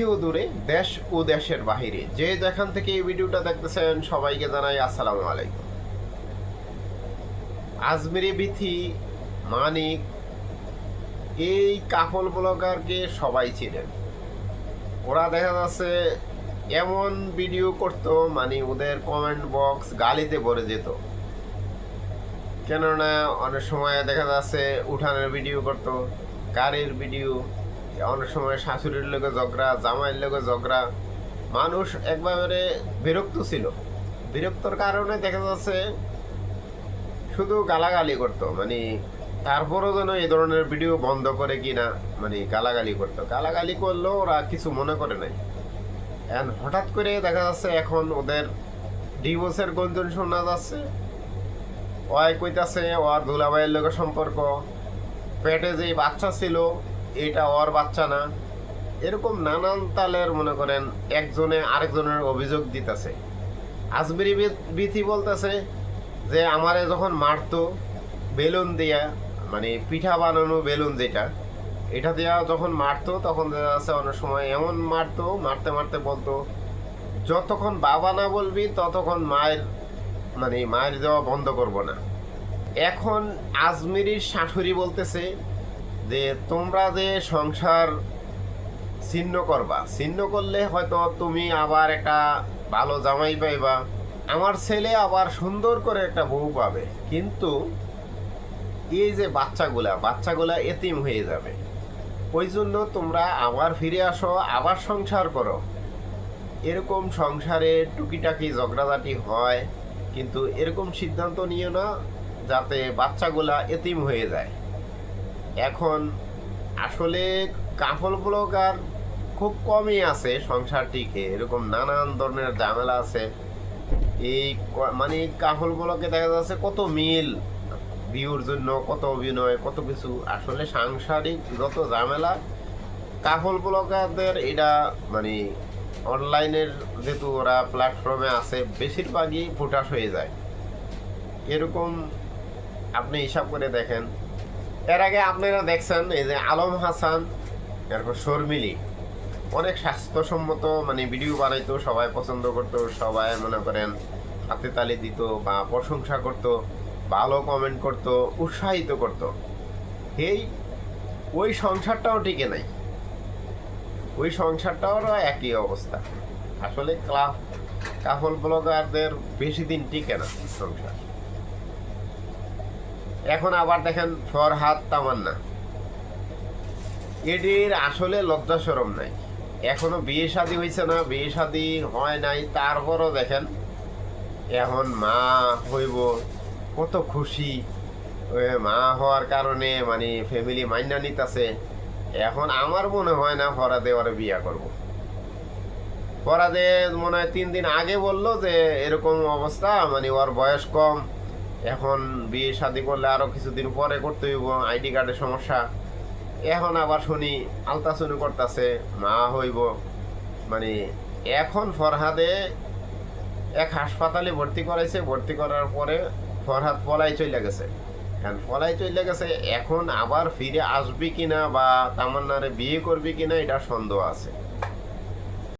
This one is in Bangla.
কাছে ও দূরে, দেশ ও দেশের বাহিরে। যে যেখান থেকে এই ভিডিওটা দেখতেছেন, সবাইকে জানাই আসসালামু আলাইকুম। আজমেরি বিথি, মানিক, এই কাপল ব্লগারকে সবাই চিনেন। ওরা দেখা যাচ্ছে এমন ভিডিও করতো মানে ওদের কমেন্ট বক্স গালিতে ভরে যেত। কেননা অনেক সময় দেখা যাচ্ছে উঠানের ভিডিও করতো গাড়ির ভিডিও। অনেক সময় শাশুড়ির লোকে ঝগড়া, জামাইয়ের লোকে ঝগড়া। মানুষ একবারে বিরক্ত ছিল। বিরক্তর কারণে দেখা যাচ্ছে শুধু গালাগালি করতো। মানে তারপরও যেন এই ধরনের ভিডিও বন্ধ করে কিনা মানে গালাগালি করতো। গালাগালি করলেও ওরা কিছু মনে করে নাই। এখন হঠাৎ করে দেখা যাচ্ছে এখন ওদের ডিভোর্সের গঞ্জন শোনা যাচ্ছে। ওয়াই কইতাছে, ওর দুলাভাইয়ের লোকের সম্পর্ক। পেটে যে বাচ্চা ছিল এটা ওর বাচ্চা না। এরকম নানান তালের, মনে করেন, একজনে আরেকজনের অভিযোগ দিতেছে। আজমেরি বিথি বলতেছে যে, আমারে যখন মারতো, বেলুন দিয়া মানে পিঠা বানানো বেলুন যেটা, এটা দেওয়া যখন মারতো, তখন দেখা যাচ্ছে অনেক সময় এমন মারতো, মারতে মারতে বলতো, যতক্ষণ বাবা না বলবি, ততক্ষণ মায়ের মানে মায়ের দেওয়া বন্ধ করব না। এখন আজমেরির শাশুড়ি বলতেছে যে তোমরা যে সংসার ছিন্ন করবা, ছিন্ন করলে হয়তো তুমি আবার একটা ভালো জামাই পাইবা। আমার ছেলে আবার সুন্দর করে একটা বউ পাবে। কিন্তু এই যে বাচ্চাগুলা বাচ্চাগুলা এতিম হয়ে যাবে। ওই জন্য তোমরা আবার ফিরে আসো, আবার সংসার করো। এরকম সংসারে টুকিটাকি ঝগড়াঝাটি হয়, কিন্তু এরকম সিদ্ধান্ত নিও না, যাতে বাচ্চাগুলা এতিম হয়ে যায়। এখন আসলে কাফল ব্লগার খুব কমই আছে সংসারটিকে। এরকম নানান ধরনের ঝামেলা আছে। এই মানে কাফল ব্লকে দেখা যাচ্ছে কত মিল ভিউর জন্য, কত অভিনয়, কত কিছু। আসলে সাংসারিক যত ঝামেলা। কাফল ব্লগারদের এটা মানে অনলাইনের যেহেতু ওরা প্ল্যাটফর্মে আছে, বেশিরভাগই ফুটাস হয়ে যায়। এরকম আপনি হিসাব করে দেখেন। এর আগে আপনারা দেখছেন এই যে আলম হাসান, এরপর শর্মিলি। অনেক স্বাস্থ্যসম্মত মানে ভিডিও বানাইতো, সবাই পছন্দ করতো, সবাই মনে করেন হাতে তালি দিত বা প্রশংসা করত, ভালো কমেন্ট করত, উৎসাহিত করত। এই, ওই সংসারটাও টিকে নাই। ওই সংসারটাও একই অবস্থা। আসলে ক্লাব কাফল ব্লগারদের বেশি দিন টিকে না সংসার। এখন আবার দেখেন ফরহাদ তামান্না। এটির আসলে লজ্জা সরম নাই। এখনও বিয়ে শাদী হয়েছে না, বিয়ে শাদী হয় নাই, তারপরও দেখেন এখন মা হইব, কত খুশি। মা হওয়ার কারণে মানে ফ্যামিলি মাইনা নিতেছে। এখন আমার মনে হয় না ফরাদে ওরা বিয়া করব। ফরাদে মনে হয় তিন দিন আগে বলল যে এরকম অবস্থা মানে ওর বয়স কম এখন বিয়ে শাদি করলে আরও কিছুদিন পরে করতে হইব, আইডি কার্ডের সমস্যা। এখন আবার শুনি আলতাসুনি করতেছে, মা হইব। মানে এখন ফরহাদে এক হাসপাতালে ভর্তি করাইছে, ভর্তি করার পরে ফরহাদ পলাই চলে গেছে। এখন পলাই চলে গেছে, এখন আবার ফিরে আসবি কিনা বা তামান্নারে বিয়ে করবি কিনা এটা সন্দেহ আছে।